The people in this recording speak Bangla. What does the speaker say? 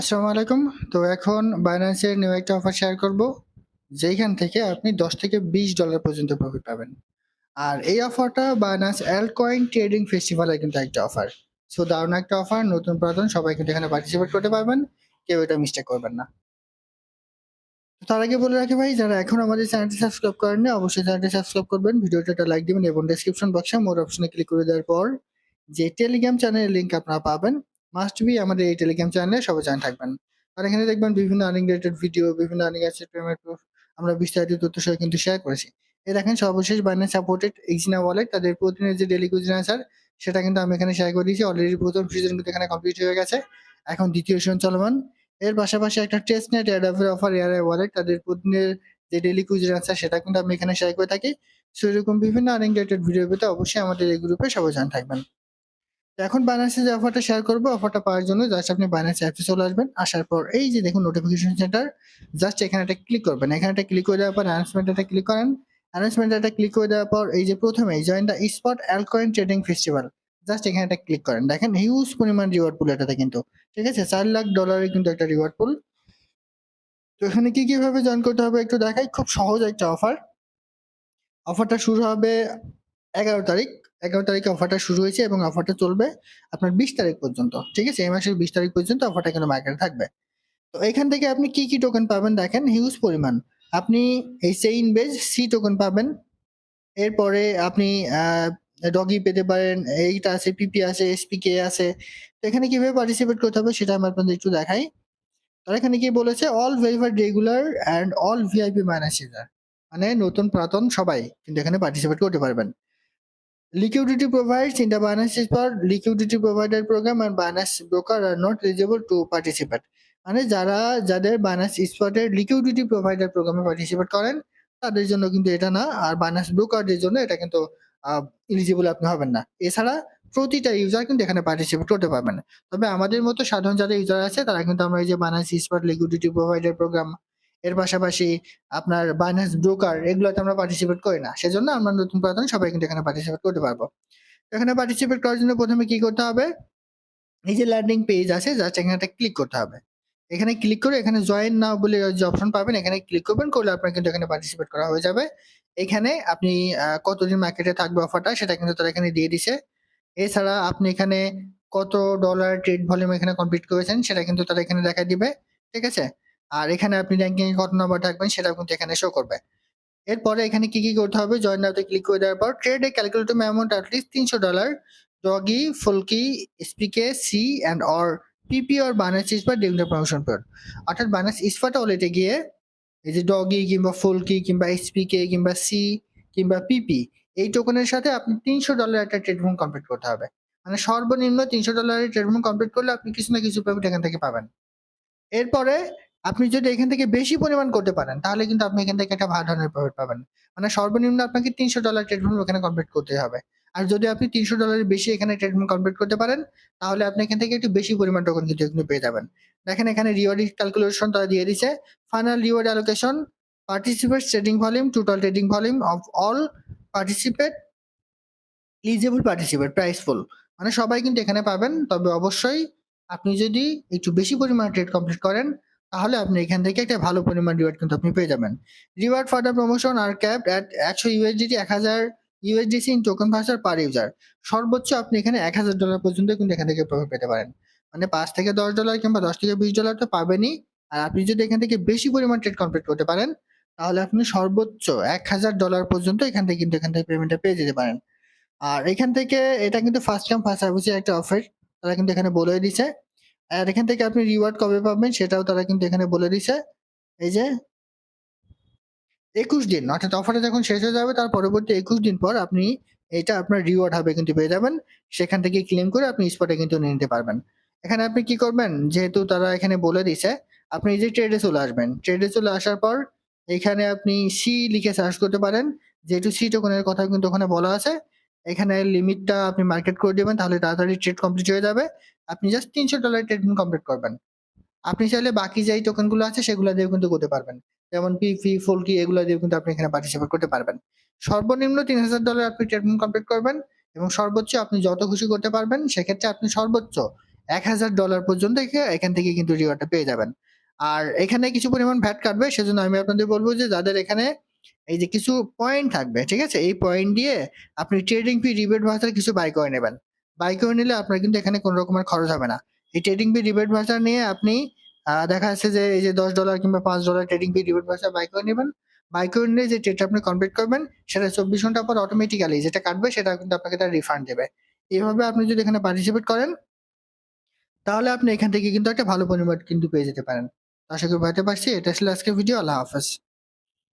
আসসালামু আলাইকুম। তো এখন বাইন্যান্সের নিউ একটা অফার শেয়ার করব যেখান থেকে আপনি দশ থেকে বিশ ডলার পর্যন্ত প্রফিট পাবেন। আর এই অফারটা বাইন্যান্স অ্যালকয়েন ট্রেডিং ফেস্টিভ্যালের কিন্তু একটা অফার সো দারুণ একটা অফার নতুন পুরাতন, সবাই কিন্তু এখানে পার্টিসিপেট করতে পারবেন, কেউ এটা মিস্টেক করবেন না। তার আগে বলে রাখি ভাই, যারা এখন আমাদের চ্যানেলটি সাবস্ক্রাইব করেননি, অবশ্যই চ্যানেলটি সাবস্ক্রাইব করবেন। ভিডিওটা একটা লাইক দিবেন এবং ডেসক্রিপশন বক্সে মোর অপশনে ক্লিক করে দেওয়ার পর যে টেলিগ্রাম চ্যানেলের লিঙ্ক আপনারা পাবেন মাস্ট বি আমাদের এই টেলিগ্রাম চ্যানেলে সবাই জানা থাকবেন। আর এখানে দেখবেন বিভিন্ন আর্নিং রিলেটেড ভিডিও বিভিন্ন আর্নিং অ্যাসেট পেমেন্ট প্রুফ আমরা বিস্তারিত তথ্য সহ কিন্তু শেয়ার করেছি। এই দেখেন সর্বশেষ বাইন্যান্স সাপোর্টেড এক্সিনা ওয়ালেট তাদের প্রতিদিনের যে ডেলি কুইজিন আনসার সেটা কিন্তু আমি এখানে শেয়ার করে দিয়েছি। অলরেডি প্রথম সিজন কিন্তু এখানে কমপ্লিট হয়ে গেছে। এখন দ্বিতীয় সিজন চলমান। এর পাশাপাশি একটা টেস্ট নেট এয়ারডাফের অফার এয়ার ওয়ালেট তাদের প্রতিদিনের যে ডেলি কুইজিন আনসার সেটা কিন্তু আমি এখানে শেয়ার করে থাকি। সেরকম বিভিন্ন আর্নিং রিলেটেড ভিডিও পেতে অবশ্যই আমাদের এই গ্রুপে সবাই জানা থাকবেন। এখন বাইন্যান্সে যে অফারটা শেয়ার করব অফারটা পাওয়ার জন্য জাস্ট আপনি বাইন্যান্স অ্যাপে চলে আসবেন। আসার পর এই যে দেখুন নোটিফিকেশন সেন্টার জাস্ট এখানে একটা ক্লিক করবেন। এখানে একটা ক্লিক করে দেওয়ার পর অ্যানাউন্সমেন্ট একটা ক্লিক করেন। অ্যানাউন্সমেন্ট একটা ক্লিক করে দেওয়ার পর এই যে প্রথমে join the spot altcoin trading festival just এখানে একটা ক্লিক করেন। দেখেন হিউজ পরিমাণ রিওয়ার্ড পুল এটাতে কিন্তু। ঠিক আছে? চার লাখ ডলারের কিন্তু একটা রিওয়ার্ড পুল তো এখানে কি কীভাবে জয়েন করতে হবে একটু দেখাই। খুব সহজ একটা অফার অফারটা শুরু হবে এগারো তারিখ, এগারো তারিখে অফারটা শুরু হয়েছে এবং অফারটা চলবে আপনার বিশ তারিখ পর্যন্ত, ঠিক আছে? এই মাসের বিশ তারিখ পর্যন্ত অফারটা কিন্তু মার্কেটে থাকবে। তো এখান থেকে আপনি কি কি টোকেন পাবেন দেখেন হিউজ পরিমাণ। আপনি এই সেইন বেজ সি টোকেন পাবেন, এরপরে আপনি ডগি পেতে পারেন, এইটা আছে পিপি আছে এসপিকে আছে। তো এখানে কীভাবে পার্টিসিপেট করতে হবে সেটা আমি আপনাদের একটু দেখাই। তারা এখানে কি বলেছে all verified regular and all VIP minus user মানে নতুন প্রাতন সবাই কিন্তু এখানে পার্টিসিপেট করতে পারবেন। Liquidity provides in the Binance Spot liquidity provider program and Binance broker are not eligible to participate. মানে যারা, যাদের Spot এর লিকুইডিটি প্রোভাইডার প্রোগ্রামে পার্টিসিপেট করেন, তাদের জন্য কিন্তু এটা না, আর Binance ব্রোকারদের জন্য এটা কিন্তু এলিজিবল আপনি হবেন না। এছাড়া প্রতিটা ইউজার কিন্তু এখানে পার্টিসিপেট করতে পারবেন তবে আমাদের মতো সাধারণ যারা ইউজার আছে, তারা কিন্তু আমরা এই যে Binance Spot liquidity provider program এর পাশাপাশি আপনার বাইন্যান্স ব্রোকার এগুলোতে আমরা পার্টিসিপেট করি না। সেজন্য আমরা নতুন পুরাতন সবাই কিন্তু এখানে পার্টিসিপেট করতে পারব। এখানে পার্টিসিপেট করার জন্য প্রথমে কি করতে হবে? এই যে ল্যান্ডিং পেজ আছে জাস্ট এখানে ক্লিক করতে হবে। এখানে ক্লিক করে এখানে জয়েন নাও বলে যে অপশন পাবেন, এখানে ক্লিক করবেন, করলে আপনার কিন্তু এখানে পার্টিসিপেট করা হয়ে যাবে। এখানে আপনি কতদিন মার্কেটে থাকবে অফারটা সেটা কিন্তু তারা এখানে দিয়ে দিছে। এছাড়া আপনি এখানে কত ডলার ট্রেড ভলিউম এখানে কমপ্লিট করেছেন সেটা কিন্তু তারা এখানে দেখা দিবে। ঠিক আছে? আর এখানে আপনি র্যাঙ্কিং এ কত নাম্বার থাকবেন সেটা কিন্তু এখানে শো করবে। এরপরে এখানে কি কি করতে হবে? জয়েন নাওতে ক্লিক করে দেওয়ার পর trade calculator amount at least তিনশো ডলার ডগি ফুলকি স্পিকে C and or PP or bonus spa during the promotion period অর্থাৎ বানাস ইস্পাটা ওলেটে গিয়ে এই যে ডগি কিংবা ফুলকি কিংবা এসপিকে কিংবা সি কিংবা পিপি এই টোকনের সাথে আপনি তিনশো ডলার একটা ট্রেড ফর্ম কমপ্লিট করতে হবে। মানে সর্বনিম্ন তিনশো ডলারের ট্রেড ফর্ম কমপ্লিট করলে আপনি কিছু না কিছু পেমেন্ট এখান থেকে পাবেন। এরপরে আপনি যদি এখান থেকে বেশি পরিমাণ করতে পারেন, তাহলে কিন্তু আপনি এখান থেকে একটা ভালো ধরনের প্রফিট পাবেন। মানে সর্বনিম্ন আপনাকে তিনশো ডলার ট্রেডফর্ম এখানে কমপ্লিট করতে হবে। আর যদি আপনি তিনশো ডলারের বেশি এখানে ট্রেডফর্ম কমপ্লিট করতে পারেন, তাহলে আপনি এখান থেকে একটু বেশি পরিমাণ টোকন কিন্তু এখানে পেয়ে যাবেন। দেখেন এখানে রিওয়ার্ড ক্যালকুলেশন তারা দিয়ে দিচ্ছে final reward allocation participate trading volume total trading volume of all participate eligible participate prize pool মানে সবাই কিন্তু এখানে পাবেন, তবে অবশ্যই আপনি যদি একটু বেশি পরিমাণ ট্রেড কমপ্লিট করেন তাহলে আপনি এখান থেকে একটা ভালো পরিমাণ রিওয়ার্ড কিন্তু আপনি পেয়ে যাবেন। Reward for the promotion are cap at একশো ইউএসডিটি এক হাজার ইউএসডিসি ইন টোকেন ভার্সার পার ইউজার সর্বোচ্চ আপনি এখানে এক হাজার ডলার পর্যন্ত কিন্তু এখান থেকে প্রফিট পেতে পারেন। মানে পাঁচ থেকে দশ ডলার কিংবা দশ থেকে বিশ ডলার তো পাবেনই। আর আপনি যদি এখান থেকে বেশি পরিমাণ ট্রেড কমপ্লিট করতে পারেন, তাহলে আপনি সর্বোচ্চ এক হাজার ডলার পর্যন্ত এখান থেকে কিন্তু এখান থেকে পেমেন্টটা পেয়ে যেতে পারেন। আর এখান থেকে এটা কিন্তু ফার্স্ট কাম ফার্স্ট সার্ভিসের একটা অফার তারা কিন্তু এখানে বলে দিছে আর এখান থেকে আপনি রিওয়ার্ড কবে পাবেন সেটাও তারা কিন্তু এখানে বলে দিছে এই যে একুশ দিন, অর্থাৎ অফারটা যখন শেষ হয়ে যাবে, তার পরবর্তী একুশ দিন পর আপনি এটা আপনার রিওয়ার্ড হবে কিন্তু পেয়ে যাবেন। সেখান থেকে ক্লেম করে আপনি স্পটে কিন্তু নিয়ে নিতে পারবেন। এখানে আপনি কি করবেন? যেহেতু তারা এখানে বলে দিছে আপনি যে ট্রেডে চলে আসবেন। ট্রেডে চলে আসার পর এখানে আপনি সি লিখে সার্চ করতে পারেন। যেহেতু সি টোকনের কথা কিন্তু ওখানে বলা আছে এখানে লিমিটটা আপনি মার্কেট করে দেবেন, তাহলে তাড়াতাড়ি ট্রেড কমপ্লিট হয়ে যাবে। আপনি জাস্ট তিনশো ডলার ট্রেড কমপ্লিট করবেন। আপনি চাইলে বাকি যেই টোকেনগুলো আছে, সেগুলো দিয়েও কিন্তু করতে পারবেন। যেমন পিফি ফোলকি এগুলো দিয়েও কিন্তু আপনি এখানে পার্টিসিপেট করতে পারবেন। সর্বনিম্ন তিন হাজার ডলার আপনি ট্রেড কমপ্লিট করবেন এবং সর্বোচ্চ আপনি যত খুশি করতে পারবেন, সেক্ষেত্রে আপনি সর্বোচ্চ এক হাজার ডলার পর্যন্ত এখান থেকে কিন্তু রিওয়ার্ডটা পেয়ে যাবেন। আর এখানে কিছু পরিমাণ ভ্যাট কাটবে, সেজন্য আমি আপনাদের বলব যে যাদের এখানে এই যে কিছু পয়েন্ট থাকবে, ঠিক আছে? এই পয়েন্ট দিয়ে আপনি ট্রেডিং ফি রিবেট ভাউচার কিছু বাই করে নেবেন। বাই করে নিলে আপনার কিন্তু এখানে কোনো রকমের খরচ হবে না। এই ট্রেডিং ফি রিবেট ভাউচার নিয়ে আপনি দেখা যাচ্ছে যে এই যে দশ ডলার কিংবা পাঁচ dollar trading fee rebate voucher buy করে নেবেন। বাই করে নিলে যে ট্রেডটা আপনি কমপ্লিট করবেন, সেটা চব্বিশ ঘণ্টা পর অটোমেটিক্যালি যেটা কাটবে, সেটা কিন্তু আপনাকে তার রিফান্ড দেবে। এইভাবে আপনি যদি এখানে পার্টিসিপেট করেন, তাহলে আপনি এখান থেকে কিন্তু একটা ভালো পরিমাণ কিন্তু পেয়ে যেতে পারেন। আশা করি বুঝতে পারছি। এটা ছিল আজকের ভিডিও আল্লাহ হাফেজ।